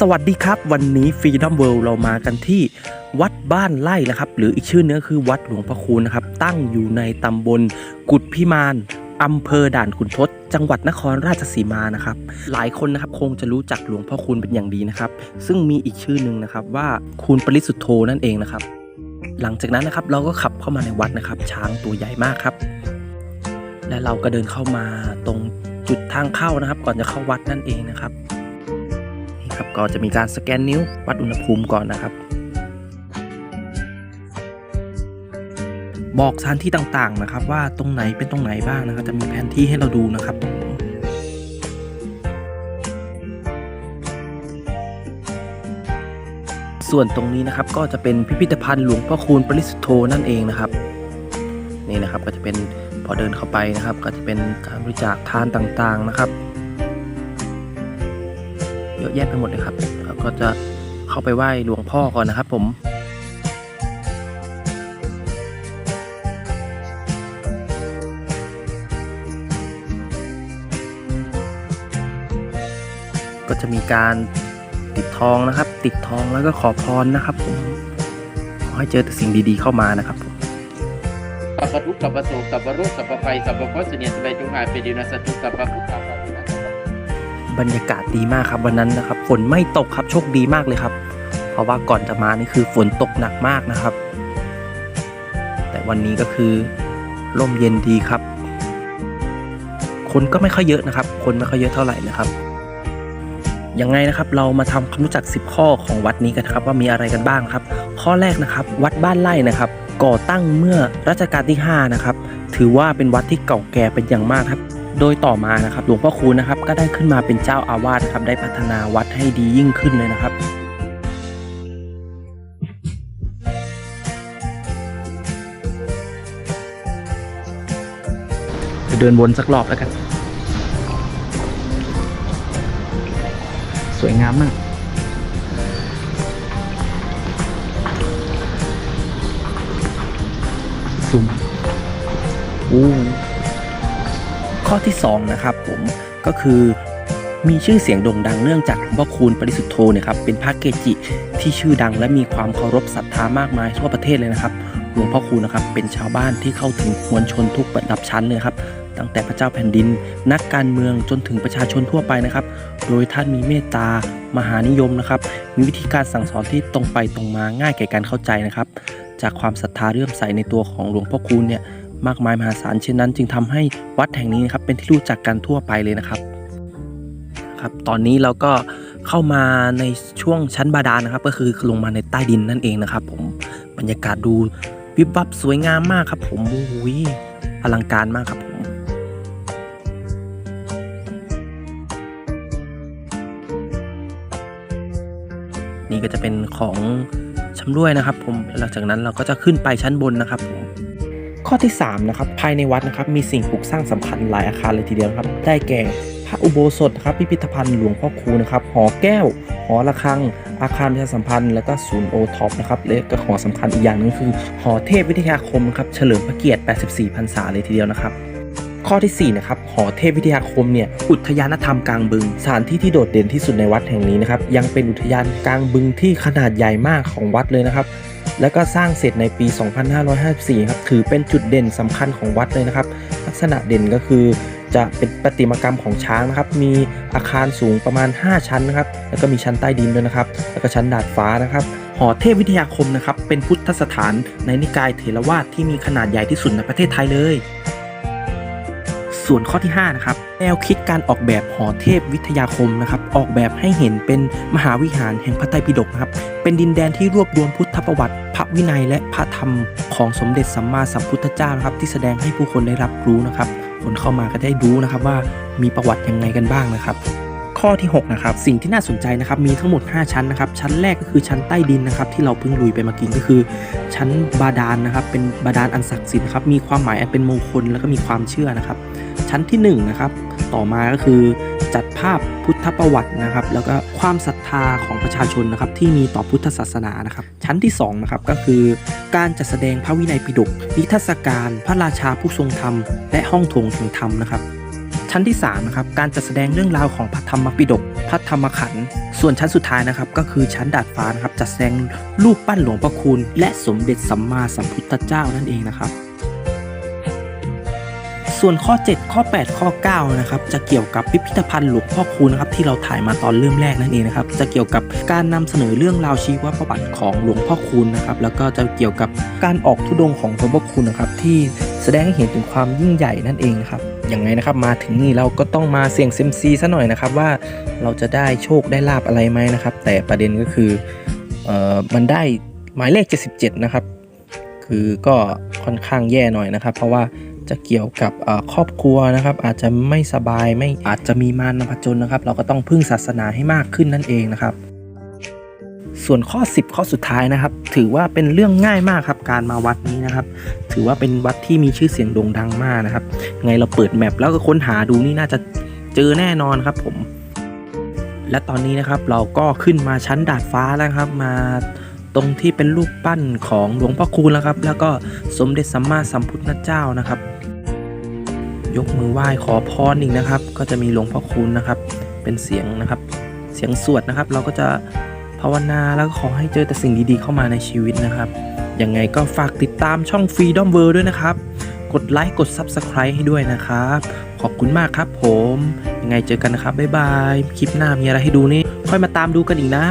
สวัสดีครับ วันนี้ฟรีดอมเวิลด์เรามากันที่วัดบ้านไร่นะครับ หรืออีกชื่อเนื้อคือวัดหลวงพระคูณนะครับ ตั้งอยู่ในตำบลกุดพิมานอำเภอด่านขุนทดจังหวัดนครราชสีมานะครับ หลายคนนะครับคงจะรู้จักหลวงพ่อคูณเป็นอย่างดีนะครับ ซึ่งมีอีกชื่อหนึ่งนะครับว่าคูณปริสุทธโธนั่นเองนะครับ หลังจากนั้นนะครับเราก็ขับเข้ามาในวัดนะครับ ช้างตัวใหญ่มากครับ และเราก็เดินเข้ามาตรงจุดทางเข้านะครับ ก่อนจะเข้าวัดนั่นเองนะครับ ครับก็จะมีการสแกนนิ้ววัดอุณหภูมิก่อนนะครับ บอกสถานที่ต่างๆนะครับ ว่าตรงไหนเป็นตรงไหนบ้างนะครับ จะมีแผนที่ให้เราดูนะครับส่วนตรงนี้นะครับก็จะเป็นพิพิธภัณฑ์หลวงพ่อคูณปริสุทธโธนั่นเองนะครับ นี่นะครับก็จะเป็นพอเดินเข้าไปนะครับ ก็จะเป็นการบริจาคทานต่างๆนะครับ อะแยะไปหมดเลยครับแล้วก็จะเข้าไปไหว้หลวงพ่อก่อนนะครับผมก็จะมีการติดทองนะครับ ติดทองแล้วก็ขอพรนะครับผมขอให้เจอแต่สิ่งดีๆเข้ามานะครับผมสัพพทุกขสัพพโศกสัพพโรคสัพพภัยสัพพโคสเนียสบายจงหายเป็นดิวนาสัตุสัพพพุทธา บรรยากาศดีมากครับวันนั้นนะครับ ฝนไม่ตกครับโชคดีมากเลยครับ เพราะว่าก่อนจะมานี่คือฝนตกหนักมากนะครับ แต่วันนี้ก็คือร่มเย็นดีครับ คนก็ไม่ค่อยเยอะนะครับ คนไม่ค่อยเยอะเท่าไหร่นะครับยังไงนะครับเรามาทำความรู้จัก 10 ข้อของวัดนี้กันนะครับว่ามีอะไรกันบ้างครับ ข้อแรกนะครับ วัดบ้านไร่นะครับ ก่อตั้งเมื่อรัชกาลที่5นะครับถือว่าเป็นวัดที่เก่าแก่เป็นอย่างมากครับ โดยต่อมานะครับหลวงพ่อคูณนะครับก็ได้ขึ้นมาเป็นเจ้าอาวาสนะครับได้พัฒนาวัดให้ดียิ่งขึ้นเลยนะครับจะเดินวนสักรอบแล้วกัน สวยงามมาก ซุ่มอู้ ข้อที่2นะครับผมก็คือมีชื่อเสียงโด่งดังเนื่องจากหลวงพ่อคูณปริสุทธโธเนี่ยครับเป็นพระเกจิที่ชื่อดังและมีความเคารพศรัทธามากมายทั่วประเทศเลยนะครับหลวงพ่อคูณนะครับเป็นชาวบ้านที่เข้าถึงมวลชนทุกระดับชั้นเลยครับตั้งแต่พระเจ้าแผ่นดิน นักการเมืองจนถึงประชาชนทั่วไปนะครับ โดยท่านมีเมตตามหานิยมนะครับ มีวิธีการสั่งสอนที่ตรงไปตรงมาง่ายแก่การเข้าใจนะครับ จากความศรัทธาเลื่อมใสในตัวของหลวงพ่อคูณเนี่ย มากมายมหาศาลเช่นนั้น จึงทำให้วัดแห่งนี้นะครับเป็นที่รู้จักกันทั่วไปเลยนะครับครับ ตอนนี้เราก็เข้ามาในช่วงชั้นบาดาลนะครับ ก็คือลงมาในใต้ดินนั่นเองนะครับ ผมบรรยากาศดูวิบวับสวยงามมากครับ ผมโอ้โหอลังการมากครับผมนี่ก็จะเป็นของชำร่วยนะครับ ผมหลังจากนั้นเราก็จะขึ้นไปชั้นบนนะครับผม ข้อที่3นะครับภายในวัดนะครับมีสิ่งปลูกสร้างสำคัญหลายอาคารเลยทีเดียวครับ ได้แก่พระอุโบสถครับพิพิธภัณฑ์หลวงพ่อคูณนะครับหอแก้ว หอระฆัง อาคารประชาสัมพันธ์ แล้วก็ศูนย์โอท็อปนะครับและก็ของสำคัญอีกอย่างนึงคือ หอเทพวิทยาคมครับเฉลิมพระเกียรติ 84พรรษาเลยทีเดียวนะครับข้อทีสี่4นะครับหอเทพวิทยาคมเนี่ยอุทยานธรรมกลางบึง สถานที่ที่โดดเด่นที่สุดในวัดแห่งนี้นะครับยังเป็นอุทยานกลางบึงที่ขนาดใหญ่มากของวัดเลยนะครับ แล้วก็สร้างเสร็จในปี 2554 ครับ ถือเป็นจุดเด่นสำคัญของวัดเลยนะครับ ลักษณะเด่นก็คือจะเป็นประติมากรรมของช้างนะครับ มีอาคารสูงประมาณ 5 ชั้นนะครับ แล้วก็มีชั้นใต้ดินด้วยนะครับ แล้วก็ชั้นดาดฟ้านะครับ หอเทพวิทยาคมนะครับ เป็นพุทธสถานในนิกายเถรวาทที่มีขนาดใหญ่ที่สุดในประเทศไทยเลย ส่วนข้อที่ 5 นะครับ แนวคิดการออกแบบหอเทพวิทยาคมนะครับออกแบบให้เห็นเป็นมหาวิหารแห่งพระไตรปิฎกนะครับเป็นดินแดนที่รวบรวมพุทธประวัติ พระวินัยและพระธรรมของสมเด็จสัมมาสัมพุทธเจ้านะครับที่แสดงให้ผู้คนได้รับรู้นะครับคนเข้ามาก็ได้รู้นะครับว่ามีประวัติยังไงกันบ้างนะครับข้อที่6นะครับสิ่งที่น่าสนใจนะครับมีทั้งหมด 5 ชั้นนะครับชั้นแรกก็คือชั้นใต้ดินนะครับที่เราเพิ่งลุยไปเมื่อกี้ก็คือ ชั้นบาดาลนะครับเป็นบาดาลอันศักดิ์สิทธิ์นะครับมีความหมายอันเป็นมงคลแล้วก็มีความเชื่อนะครับชั้นที่1นะครับ ต่อมาก็คือ จัดภาพพุทธประวัตินะครับ แล้วก็ความศรัทธาของประชาชนนะครับที่มีต่อพุทธศาสนานะครับ ชั้นที่2นะครับก็คือ การจัดแสดงพระวินัยปิฎกนิทรรศการพระราชาผู้ทรงธรรม และห้องโถงแห่งธรรมนะครับชั้นที่3นะครับการจัดแสดงเรื่องราวของพระธรรมปิฎกพระธรรมขันธ์ส่วนชั้นสุดท้ายนะครับก็คือชั้นดาดฟ้านะครับจัดแสดงรูปปั้นหลวงพ่อคูณและสมเด็จสัมมาสัมพุทธเจ้านั่นเองนะครับ ส่วนข้อ 7 ข้อ 8 ข้อ9นะครับจะเกี่ยวกับพิพิธภัณฑ์หลวงพ่อคูณนะครับที่เราถ่ายมาตอนเริ่มแรกนั่นเองนะครับจะเกี่ยวกับการนำเสนอเรื่องราวชีวประวัติของหลวงพ่อคูณนะครับแล้วก็จะเกี่ยวกับการออกธุดงของหลวงพ่อคูณนะครับที่แสดงให้เห็นถึงความยิ่งใหญ่นั่นเองนะครับอย่างไงนะครับมาถึงนี่เราก็ต้องมาเสี่ยงเซมซีซะหน่อยนะครับว่าเราจะได้โชคได้ลาบอะไรไหมนะครับ แต่ประเด็นก็คือเอ่อมันได้หมายเลข 77 นะครับ คือก็ค่อนข้างแย่หน่อยนะครับ เพราะว่า จะเกี่ยวกับครอบครัวนะครับ อาจจะไม่สบายไม่อาจจะมีมารผจญนะครับ เราก็ต้องพึ่งศาสนาให้มากขึ้นนั่นเองนะครับ ส่วนข้อ 10 ข้อสุดท้ายนะครับ ถือว่าเป็นเรื่องง่ายมากครับ การมาวัดนี้นะครับ ถือว่าเป็นวัดที่มีชื่อเสียงโด่งดังมากนะครับ ไงเราเปิดแมปแล้วก็ค้นหาดูนี่น่าจะเจอแน่นอนครับผม และตอนนี้นะครับเราก็ขึ้นมาชั้นดาดฟ้าแล้วครับมาตรงที่เป็นรูปปั้นของหลวงพ่อคูณแล้วครับ แล้วก็สมเด็จสัมมาสัมพุทธเจ้านะครับ ยกมือไหว้ขอพรอีกนะครับ ก็จะมีหลวงพ่อคูณนะครับ เป็นเสียงนะครับ เสียงสวดนะครับ เราก็จะภาวนาแล้วก็ขอให้เจอแต่สิ่งดีๆเข้ามาในชีวิตนะครับยังไงก็ฝากติดตามช่อง Freedom World ด้วยนะครับ กดไลค์กด Subscribe ให้ด้วยนะครับ ขอบคุณมากครับผม ยังไงเจอกันนะครับ บ๊ายบาย คลิปหน้ามีอะไรให้ดูนี่ ค่อยมาตามดูกันอีกนะ